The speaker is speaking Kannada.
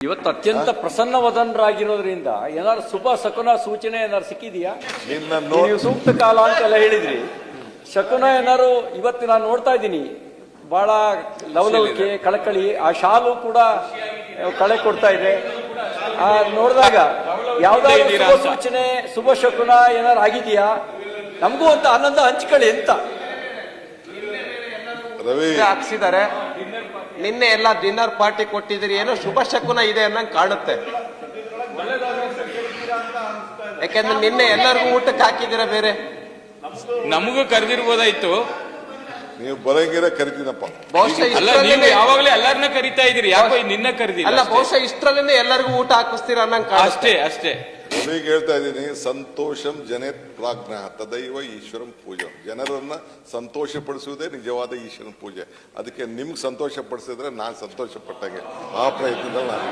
ಇವತ್ತು ಅತ್ಯಂತ ಪ್ರಸನ್ನವದನರಾಗಿರೋದ್ರಿಂದ ಏನಾದ್ರು ಶುಭ ಶಕುನ ಸೂಚನೆ ಏನಾದ್ರು ಸಿಕ್ಕಿದೆಯಾ? ನೀವು ಸೂಕ್ತ ಕಾಲ ಅಂತೆಲ್ಲ ಹೇಳಿದ್ರಿ. ಶಕುನ ಏನಾರು ಇವತ್ತು ನಾನು ನೋಡ್ತಾ ಇದ್ದೀನಿ. ಬಹಳ ಲವಲವಿಕೆ ಕಳಕಳಿ ಆ ಶಾಲು ಕೂಡ ಕಳೆ ಕೊಡ್ತಾ ಇದೆ. ಆ ನೋಡಿದಾಗ ಯಾವ್ದಾದ್ರು ಶುಭ ಸೂಚನೆ ಶುಭ ಶಕುನ ಏನಾರು ಆಗಿದೆಯಾ? ನಮಗೂ ಅಂತ ಆನಂದ ಹಂಚ್ಕೊಳ್ಳಿ ಅಂತ. ರವಿ. ಹಾಕ್ಸಿದ್ದಾರೆ. ನಿನ್ನೆ ಎಲ್ಲ ಡಿನ್ನರ್ ಪಾರ್ಟಿ ಕೊಟ್ಟಿದ್ದೀರಿ ಏನೋ ಶುಭ ಶಕುನ ಇದೆ ಅನ್ನಂಗೆ ಕಾಣುತ್ತೆ. ಯಾಕಂದ್ರೆ ನಿನ್ನೆ ಎಲ್ಲರಿಗೂ ಊಟಕ್ಕೆ ಹಾಕಿದ್ದೀರಾ ಬೇರೆ? ನಮಗೂ ಕರೆದಿರ್ಬೋದಾಯ್ತು. ನೀವು ಬರಂಗಿರ ಕರಿತೀನಪ್ಪ. ಬಹುಶಃ ಅಲ್ಲ ನೀವು ಇಷ್ಟರಲ್ಲೇನೆ- ಯಾವಾಗ್ಲೂ ಎಲ್ಲಾರನ್ನ ಕರಿತಾ ಇದೀರಿ ಯಾಕೋ ನಿನ್ನ ಅಲ್ಲ ಕರೆದಿಲ್ಲ ಬಹುಶಃ ಇಷ್ಟರಲ್ಲೇ ಎಲ್ಲರಿಗೂ ಊಟ ಹಾಕಿಸ್ತೀರಾ ಅನ್ನಂಗೆ ಕಾಣುತ್ತೆ. ಅಷ್ಟೇ ಅಷ್ಟೇ. ರವಿಗೆ ಹೇಳ್ತಾ ಇದ್ದೀನಿ, ಸಂತೋಷಂ ಜನೇ ಪ್ರಾಜ್ಞ, ತದೈವ ಈಶ್ವರಂ ಪೂಜೆ. ಜನರನ್ನು ಸಂತೋಷ ಪಡಿಸುವುದೇ ನಿಜವಾದ ಈಶ್ವರನ ಪೂಜೆ. ಅದಕ್ಕೆ ನಿಮ್ಗೆ ಸಂತೋಷ ಪಡಿಸಿದ್ರೆ ನಾನು ಸಂತೋಷ ಪಟ್ಟಂಗೆ ಆ ಪ್ರಯತ್ನದಲ್ಲಿ ನಾನು